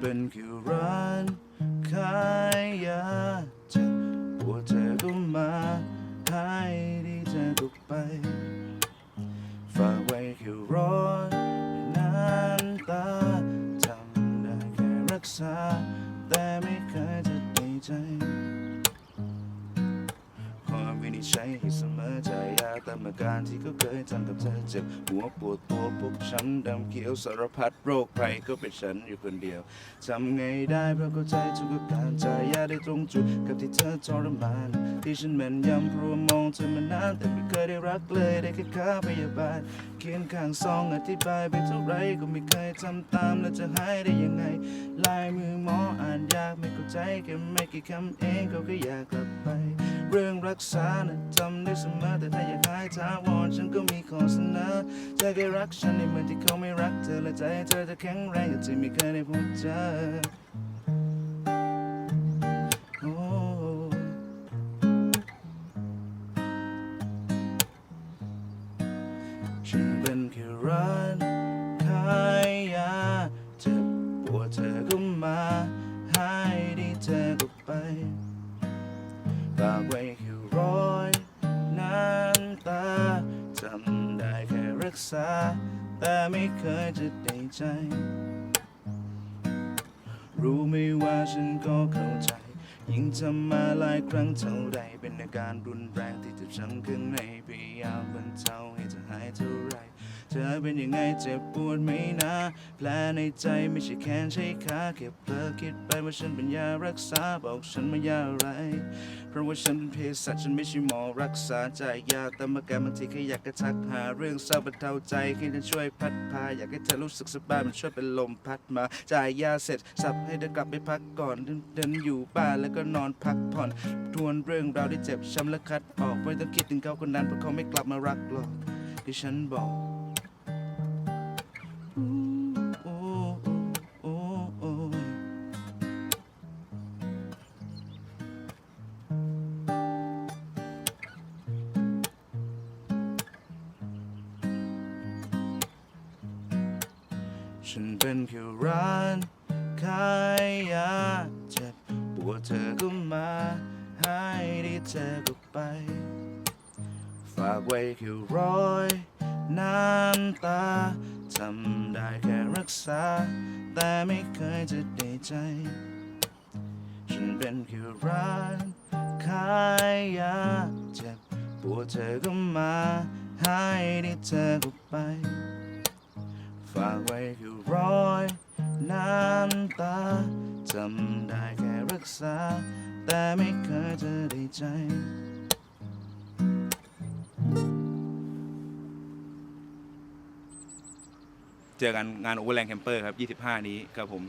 เป็นแค่ร้านขายยาจะปวดเธอก็มาหายดีเธอก็ไป ฝากไว้แค่รอน้ำตาทำได้แค่รักษา แต่ไม่เคยจะดีใจ ความวินิจฉัยให้เสมอใจยาตามอาการที่เขาเคยทำกับเธอเจ็บหัวปวดตัวพกช้ำดำเขียวสารพัดโรคภัยก็เป็นฉันอยู่คนเดียวทำไงได้เพราะเข้าใจทุกอาการจ่ายยาได้ตรงจุดกับที่เธอทรมานที่ฉันแม่นยำเพราะว่ามองเธอมานานแต่ไม่เคยได้รักเลยได้แค่ค่าพยาบาลเขียนข้างซองอธิบายไปเท่าไรก็ไม่เคยทำตามแล้วจะหายได้ยังไงลายมือหมออ่านยากไม่เข้าใจแค่ไม่กี่คำเองเขาก็อยากกลับไป เรื่องรักษานะทำได้เสมอแต่ถ้าอยากหายถาวรฉันก็มีข้อเสนอเธอแค่รักฉันในเมื่อที่เขาไม่รักเธอและใจเธอจะแข็งแรงอย่างที่ไม่เคยได้พบเจอฉันเป็นแค่ร้านขายยาเจ็บปวดเธอก็มาหายดีเธอก็ไป ษา แต่ไม่เคยจะได้ใจ รู้ไหมว่าฉันก็เข้าใจ ยิ่งทำมาหลายครั้งเท่าใด เป็นอาการรุนแรงที่จะช้ำข้างในพยายามบรรเทาให้เธอหายเท่าไร เธอเป็นยังไงเจ็บปวดไหมนะแผลในใจไม่ใช่แขนใช่ขาแค่เพลอคิดไปว่าฉันเป็นยารักษาบอกฉันมายาอะไร เพราะว่าฉันเป็นเภสัชฉันไม่ใช่หมอรักษาใจยาแต่มาแกบางทีแค่อยากจะทักหาเรื่องเศร้าบรรเทาใจแค่จะช่วยพัดพาอยากให้เธอรู้สึกสบายมันช่วยเป็นลมพัดมาจ่ายยาเสร็จสับให้เธอกลับไปพักก่อนเดินเดินอยู่บ้านแล้วก็นอนพักผ่อนทวนเรื่องราวที่เจ็บช้ำและคัดออกไม่ต้องคิดถึงเขาคนนั้นเพราะเขาไม่กลับมารักหรอกที่ฉันบอก ฉันเป็นแค่ร้านขายยาเจ็บปวดเธอก็มาหายดีเธอก็ไป ฝากไว้แค่รอยน้ำตาทำได้แค่รักษา แต่ไม่เคยจะได้ใจ ฉันเป็นแค่ร้านขายยาเจ็บปวดเธอก็มาหายดีเธอก็ไป ทำได้แค่รักษา แต่ไม่เคยจะได้ใจ เจอกันงานโอเวอร์แรงแคมเปอร์ครับ 25 นี้ครับผม